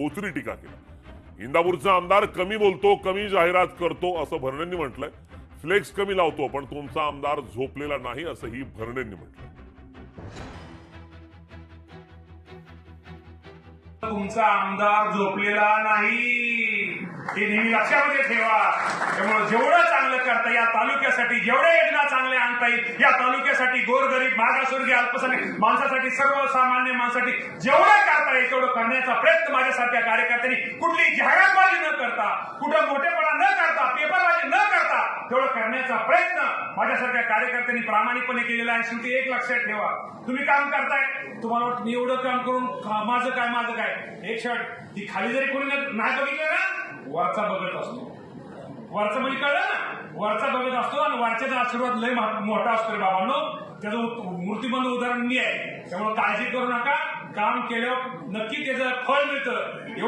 बोचरी टीका केली. इंदापूरचा आमदार कमी बोलतो कमी जाहिरात करतो असं भरणेंनी म्हटलंय. फ्लेक्स कमी लावतो पण तुमचा आमदार झोपलेला नाही असंही भरणेंनी म्हटलं तुमचा आमदार झोपलेला नाही. हे नेहमी लक्षामध्ये ठेवा. त्यामुळे जेवढं चांगलं करता या तालुक्यासाठी जेवढे योजना चांगले आणता येईल या तालुक्यासाठी गोरगरीब मागासवर्गीय अल्पसंख्याक माणसासाठी सर्वसामान्य माणसासाठी जेवढं करता येईल करण्याचा प्रयत्न माझ्यासारख्या कार्यकर्त्यांनी कुठली जाहिरातबाजी न करता कुठं मोठेपणा न करता पेपरबाजी न करता तेवढं करण्याचा प्रयत्न माझ्यासारख्या कार्यकर्त्यांनी प्रामाणिकपणे केलेला आहे. शेवटी एक लक्षात ठेवा. तुम्ही काम करताय. तुम्हाला वाटतं मी एवढं काम करून माझं काय माझं काय? एक शर्ट ती खाली जरी कोणी नाही बघितलं ना वरचा बघत असतो. वरचा म्हणजे कळलं ना? वरचा बघत असतो आणि वरच्याचा आशीर्वाद लय मोठा असतो रे बाबांनो. त्याचं मूर्तिबंध उदाहरण मी आहे. त्यामुळे काळजी करू नका. काम केल्यावर नक्की त्याचं फळ मिळतं.